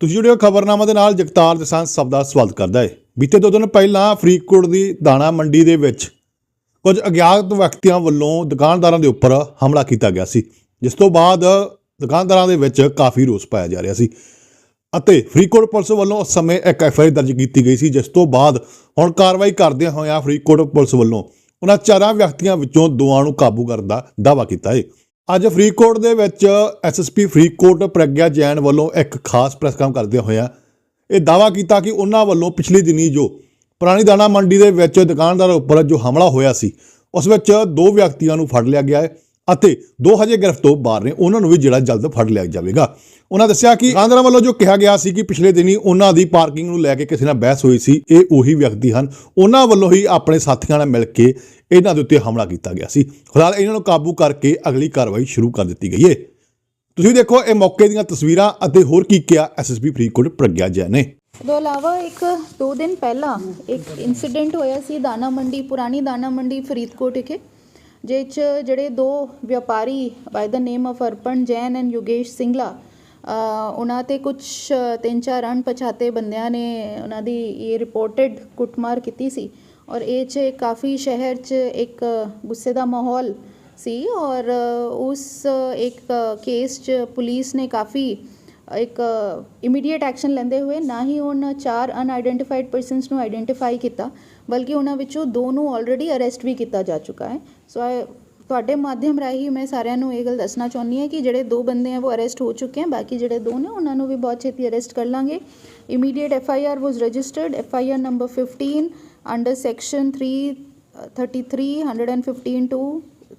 ਤੁਸੀਂ ਜੁੜਿਓ ਖਬਰਨਾਮਾ ਦੇ ਨਾਲ, ਜਗਤਾਰ ਦਸਾਂ ਸਭ ਦਾ ਸਵਾਗਤ ਕਰਦਾ ਹੈ। ਬੀਤੇ ਦੋ ਦਿਨ ਪਹਿਲਾਂ ਫਰੀਦਕੋਟ ਦੀ ਦਾਣਾ ਮੰਡੀ ਦੇ ਵਿੱਚ ਕੁਝ ਅਗਿਆਤ ਵਿਅਕਤੀਆਂ ਵੱਲੋਂ ਦੁਕਾਨਦਾਰਾਂ ਦੇ ਉੱਪਰ ਹਮਲਾ ਕੀਤਾ ਗਿਆ ਸੀ, ਜਿਸ ਤੋਂ ਬਾਅਦ ਦੁਕਾਨਦਾਰਾਂ ਦੇ ਵਿੱਚ ਕਾਫੀ ਰੋਸ ਪਾਇਆ ਜਾ ਰਿਹਾ ਸੀ ਅਤੇ ਫਰੀਦਕੋਟ ਪੁਲਿਸ ਵੱਲੋਂ ਉਸ ਸਮੇਂ ਇੱਕ ਐਫਆਈਆਰ ਦਰਜ ਕੀਤੀ ਗਈ ਸੀ, ਜਿਸ ਤੋਂ ਬਾਅਦ ਹੁਣ ਕਾਰਵਾਈ ਕਰਦਿਆਂ ਹੋਇਆਂ ਫਰੀਦਕੋਟ ਪੁਲਿਸ ਵੱਲੋਂ ਉਹਨਾਂ ਚਾਰਾਂ ਵਿਅਕਤੀਆਂ ਵਿੱਚੋਂ ਦੋਆਂ ਨੂੰ ਕਾਬੂ ਕਰਨ ਦਾ ਦਾਅਵਾ ਕੀਤਾ ਹੈ। ਅੱਜ ਫਰੀਦਕੋਟ ਦੇ ਵਿੱਚ ਐਸਐਸਪੀ ਫਰੀਦਕੋਟ ਪ੍ਰਗਿਆ ਜੈਨ ਵੱਲੋਂ ਇੱਕ ਖਾਸ ਪ੍ਰੈਸ ਕਾਨਫਰੰਸ ਕਰਦਿਆਂ ਹੋਇਆਂ ਇਹ ਦਾਅਵਾ ਕੀਤਾ ਕਿ ਉਹਨਾਂ ਵੱਲੋਂ ਪਿਛਲੇ ਦਿਨੀ ਜੋ ਪੁਰਾਣੀ ਦਾਣਾ ਮੰਡੀ ਦੇ ਵਿੱਚ ਦੁਕਾਨਦਾਰ ਉੱਪਰ ਜੋ ਹਮਲਾ ਹੋਇਆ ਸੀ, ਉਸ ਵਿੱਚ ਦੋ ਵਿਅਕਤੀਆਂ ਨੂੰ ਫੜ ਲਿਆ ਗਿਆ ਹੈ। ਅਤੇ ਦੋ ਹਜੇ ਗ੍ਰਿਫਤ ਬਾਹਰ ਨੇ, ਉਹਨਾਂ ਨੂੰ ਵੀ ਜਿਹੜਾ ਜਲਦ ਫੜ ਲਿਆ ਜਾਵੇਗਾ। ਉਹਨਾਂ ਦੱਸਿਆ ਕਿ ਦੁਕਾਨਦਾਰਾਂ ਵੱਲੋਂ ਜੋ ਕਿਹਾ ਗਿਆ ਸੀ ਕਿ ਪਿਛਲੇ ਦਿਨੀ ਉਹਨਾਂ ਦੀ ਪਾਰਕਿੰਗ ਨੂੰ ਲੈ ਕੇ ਕਿਸੇ ਨਾਲ ਬਹਿਸ ਹੋਈ ਸੀ, ਇਹ ਉਹੀ ਵਿਅਕਤੀ ਹਨ। ਉਹਨਾਂ ਵੱਲੋਂ ਹੀ ਆਪਣੇ ਸਾਥੀਆਂ ਨਾਲ ਮਿਲ ਕੇ ਇਹਨਾਂ ਦੇ ਉੱਤੇ ਹਮਲਾ ਕੀਤਾ ਗਿਆ ਸੀ। ਫਿਲਹਾਲ ਇਹਨਾਂ ਨੂੰ ਕਾਬੂ ਕਰਕੇ ਅਗਲੀ ਕਾਰਵਾਈ ਸ਼ੁਰੂ ਕਰ ਦਿੱਤੀ ਗਈ ਹੈ ਤੁਸੀਂ ਦੇਖੋ, ਇਹ ਮੌਕੇ ਦੀਆਂ ਤਸਵੀਰਾਂ ਅਤੇ ਹੋਰ ਕੀ ਕਿਹਾ ਐਸਐਸਪੀ ਫਰੀਦਕੋਟ ਪ੍ਰਗਿਆ ਜੈ ਨੇ। ਤੋਂ ਇਲਾਵਾ ਇੱਕ ਦੋ ਦਿਨ ਪਹਿਲਾਂ ਇੱਕ ਇਨਸੀਡੈਂਟ ਹੋਇਆ ਸੀ ਦਾਣਾ ਮੰਡੀ, ਪੁਰਾਣੀ ਦਾਣਾ ਮੰਡੀ ਫਰੀਦਕੋਟ ਵਿਖੇ। ਜਿਹ 'ਚ ਜਿਹੜੇ ਦੋ ਵਪਾਰੀ ਬਾਈ ਦਾ ਨੇਮ ਆਫ ਅਰਪਣ ਜੈਨ ਐਂਡ ਯੋਗੇਸ਼ ਸਿੰਗਲਾ ਉਹਨਾਂ ਤੇ ਕੁਝ ਤਿੰਨ ਚਾਰ ਅਣਪਛਾਤੇ ਬੰਦਿਆਂ ਨੇ ਉਹਨਾਂ ਦੀ ਇਹ ਰਿਪੋਰਟਡ ਕੁੱਟਮਾਰ ਕੀਤੀ ਸੀ। ਔਰ ਇਹ 'ਚ ਕਾਫੀ ਸ਼ਹਿਰ 'ਚ ਇੱਕ ਗੁੱਸੇ ਦਾ ਮਾਹੌਲ ਸੀ। ਔਰ ਉਸ ਇੱਕ ਕੇਸ 'ਚ ਪੁਲਿਸ ਨੇ ਕਾਫੀ ਇੱਕ ਇਮੀਡੀਏਟ ਐਕਸ਼ਨ ਲੈਂਦੇ ਹੋਏ ਨਾ ਹੀ ਉਹਨਾਂ ਚਾਰ ਅਨਆਇਡੈਂਟੀਫਾਈਡ ਪਰਸਨਸ ਨੂੰ ਆਇਡੈਂਟੀਫਾਈ ਕੀਤਾ, ਬਲਕਿ ਉਹਨਾਂ ਵਿੱਚੋਂ ਦੋ ਨੂੰ ਆਲਰੇਡੀ ਅਰੈਸਟ ਵੀ ਕੀਤਾ ਜਾ ਚੁੱਕਾ ਹੈ। ਸੋ ਤੁਹਾਡੇ ਮਾਧਿਅਮ ਰਾਹੀਂ ਮੈਂ ਸਾਰਿਆਂ ਨੂੰ ਇਹ ਗੱਲ ਦੱਸਣਾ ਚਾਹੁੰਦੀ ਹਾਂ ਕਿ ਜਿਹੜੇ ਦੋ ਬੰਦੇ ਆ, ਉਹ ਅਰੈਸਟ ਹੋ ਚੁੱਕੇ ਹਨ ਬਾਕੀ ਜਿਹੜੇ ਦੋ ਨੇ, ਉਹਨਾਂ ਨੂੰ ਵੀ ਬਹੁਤ ਛੇਤੀ ਅਰੈਸਟ ਕਰ ਲਾਂਗੇ। Immediate F I R was registered F I R number 15 under section 333 115 two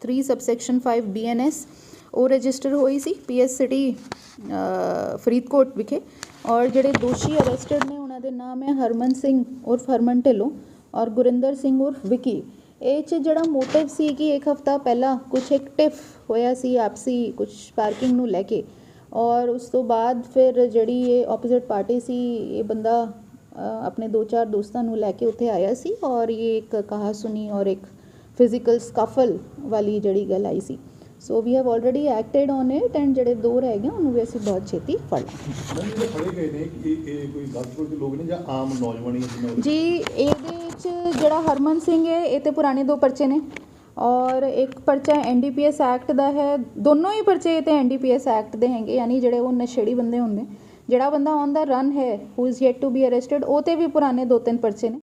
3 subsection 5 BNS ਉਹ ਰਜਿਸਟਰ ਹੋਈ ਸੀ ਪੀਐਸ ਸਿਟੀ ਫਰੀਦਕੋਟ ਵਿਖੇ। ਔਰ ਜਿਹੜੇ ਦੋਸ਼ੀ ਅਰੈਸਟਡ ਨੇ, ਉਹਨਾਂ ਦੇ ਨਾਮ ਹੈ ਹਰਮਨ ਸਿੰਘ ਉਰਫ ਹਰਮਨ ਢਿੱਲੋਂ ਔਰ ਗੁਰਿੰਦਰ ਸਿੰਘ ਉਰਫ ਵਿਕੀ। ਇਹ ਚ ਜਿਹੜਾ ਮੋਟਿਵ ਸੀ ਕਿ ਇੱਕ ਹਫਤਾ ਪਹਿਲਾਂ ਕੁਝ ਇੱਕ ਟਿਫ ਹੋਇਆ ਸੀ ਆਪਸੀ ਕੁਝ ਪਾਰਕਿੰਗ ਨੂੰ ਲੈ ਕੇ। ਔਰ ਉਸ ਤੋਂ ਬਾਅਦ ਫਿਰ ਜਿਹੜੀ ਇਹ ਆਪੋਜ਼ਿਟ ਪਾਰਟੀ ਸੀ, ਇਹ ਬੰਦਾ ਆਪਣੇ ਦੋ ਚਾਰ ਦੋਸਤਾਂ ਨੂੰ ਲੈ ਕੇ ਉੱਥੇ ਆਇਆ ਸੀ। ਔਰ ਇਹ ਇੱਕ ਕਹਾ ਸੁਣੀ ਔਰ ਇੱਕ ਫਿਜ਼ੀਕਲ ਸਕਫਲ ਵਾਲੀ ਜਿਹੜੀ ਗੱਲ ਆਈ ਸੀ। So we have already acted on it and ਜਿਹੜੇ ਦੋ ਰਹਿ ਗਏ ਉਹਨੂੰ ਵੀ ਅਸੀਂ ਬਹੁਤ ਛੇਤੀ ਫੜ ਲਾਂਗੇ। ਫੜੇ ਗਏ ਨੇ ਕਿ ਇਹ ਕੋਈ ਗਲਤ ਕੋਈ ਲੋਕ ਨੇ ਜਾਂ ਆਮ ਨੌਜਵਾਨ ਜੀ ਇਹਦੇ ਵਿੱਚ ਜਿਹੜਾ ਹਰਮਨ ਸਿੰਘ ਹੈ ਇਹ ਤੇ ਪੁਰਾਣੇ ਦੋ ਪਰਚੇ ਨੇ। ਔਰ ਇੱਕ ਪਰਚਾ ਐਨਡੀਪੀਐਸ ਐਕਟ ਦਾ ਹੈ। ਦੋਨੋਂ ਹੀ ਪਰਚੇ ਤੇ ਐਨਡੀਪੀਐਸ ਐਕਟ ਦੇ ਹੈਗੇ ਯਾਨੀ ਜਿਹੜੇ ਉਹ ਨਸ਼ੇੜੀ ਬੰਦੇ ਹੁੰਦੇ। ਜਿਹੜਾ ਬੰਦਾ ਔਨ ਦਾ ਰਨ ਹੈ who is yet to be arrested ਉਹ ਤੇ ਵੀ ਪੁਰਾਣੇ ਦੋ ਤਿੰਨ ਪਰਚੇ ਨੇ।